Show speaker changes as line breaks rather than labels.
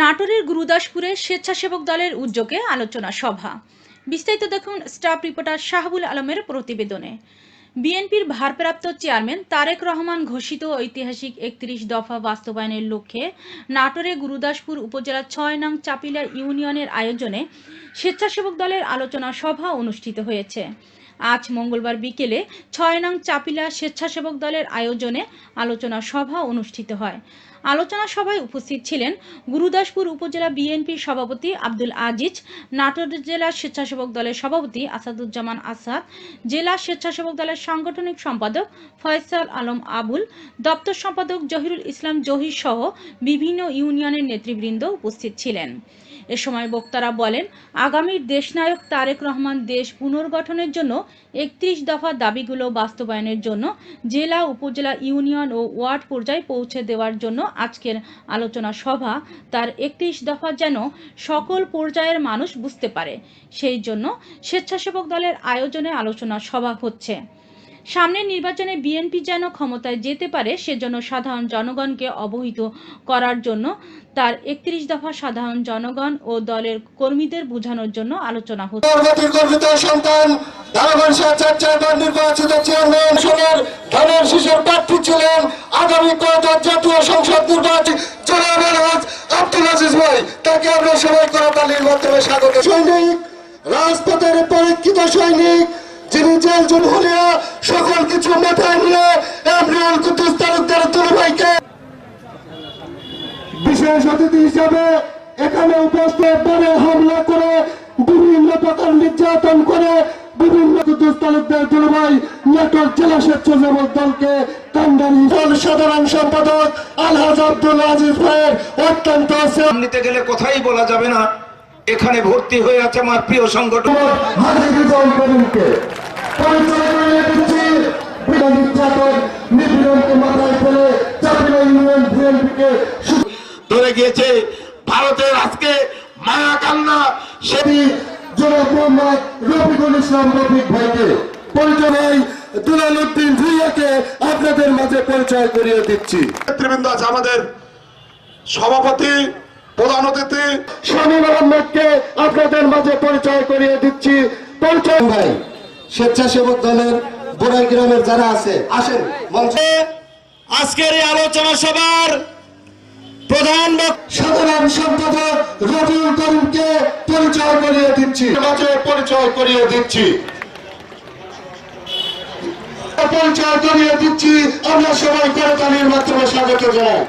নাটোরের গুরুদাসপুরে স্বেচ্ছাসেবক দলের উদ্যোগে আলোচনা সভা। বিস্তারিত দেখুন স্টাফ রিপোর্টার শাহাবুল আলমের প্রতিবেদনে। বিএনপির ভারপ্রাপ্ত চেয়ারম্যান তারেক রহমান ঘোষিত ঐতিহাসিক একত্রিশ দফা বাস্তবায়নের লক্ষ্যে নাটোরে গুরুদাসপুর উপজেলার ছয় নং চাপিলা ইউনিয়নের আয়োজনে স্বেচ্ছাসেবক দলের আলোচনা সভা অনুষ্ঠিত হয়েছে। আজ মঙ্গলবার বিকেলে ছয় নং চাপিলা স্বেচ্ছাসেবক দলের আয়োজনে আলোচনা সভা অনুষ্ঠিত হয়। আলোচনা সভায় উপস্থিত ছিলেন গুরুদাসপুর উপজেলা বিএনপির সভাপতি আব্দুল আজিজ, নাটোর জেলা স্বেচ্ছাসেবক দলের সভাপতি আসাদুজ্জামান আসাদ, জেলা স্বেচ্ছাসেবক দলের সাংগঠনিক সম্পাদক ফয়সাল আলম আবুল, দপ্তর সম্পাদক জহিরুল ইসলাম জহির সহ বিভিন্ন ইউনিয়নের নেতৃবৃন্দ উপস্থিত ছিলেন। এ সময় বক্তারা বলেন, আগামীর দেশনায়ক তারেক রহমান দেশ পুনর্গঠনের জন্য একত্রিশ দফা দাবিগুলো বাস্তবায়নের জন্য জেলা, উপজেলা, ইউনিয়ন ও ওয়ার্ড পর্যায়ে পৌঁছে দেওয়ার জন্য আজকের আলোচনা সভা। তার একত্রিশ দফা যেন সকল পর্যায়ের মানুষ বুঝতে পারে, সেই জন্য স্বেচ্ছাসেবক দলের আয়োজনে আলোচনা সভা হচ্ছে। সামনের নির্বাচনে বিএনপি যেন ক্ষমতায় যেতে পারে সেজন্য সাধারণ জনগণকে অবহিত করার জন্য তার একত্রিশ দফা সাধারণ জনগণ ও দলের কর্মীদের বোঝানোর জন্য আলোচনা হচ্ছে।
সন্তান নির্বাচিত চেয়ারম্যান ধানের শিশুর প্রার্থী ছিলেন আগামী কত জাতীয় সংসদ নির্বাচন আব্দুল আজিজ ভাই। তাকে আমরা সবাই করতালির মাধ্যমে স্বাগত সৈনিক রাজপথের পরীক্ষিত সৈনিক যিনি জেল জমহরিয়া সকল কিছু মাথায় নিয়ে এমরিয়াল কুতুস তালুকদার দুলভাইকে বিশেষ অতিথি হিসাবে এখানে উপস্থিত করে হামলা করে বিভিন্ন প্রকার নির্যাতন করে বিভিন্ন কুতুস তালুকদার জেলা স্বেচ্ছাসেবক দলকে কান্ডারি দল সাধারণ সম্পাদক আলহাজ আব্দুল আজিজ ভাইয়ের অত্যন্ত
নিতে গেলে কথাই বলা যাবে না। এখানে ভর্তি হয়ে আছে আমার প্রিয় সংগঠন
ধরে গিয়েছে ভারতের আজকে মায়া কান্না সেটি জনাব মোহাম্মদ রফিকুল ইসলাম রফিক ভাইকে। পরিচয় ভাই দুলাল উদ্দিন ভুইয়াকে আপনাদের মাঝে পরিচয় করিয়ে দিচ্ছি।
নেতৃবৃন্দ আছে আমাদের সভাপতি প্রধান অতিথি।
স্বামী মোহাম্মদকে আপনাদের মাঝে পরিচয় করিয়ে দিচ্ছি। পরিচয় ভাই স্বেচ্ছাসেবক দলের বোরাই গ্রামের যারা আছে আসেন মঞ্চে
আজকের এই আলোচনা সভার প্রধান
সাধারণ সম্পাদক রবিউল করিমকে পরিচয় করিয়ে দিচ্ছি। পরিচয় করিয়ে দিচ্ছি। পরিচয় করিয়ে দিচ্ছি। আমরা সবাই করতালির মাধ্যমে স্বাগত জানাই।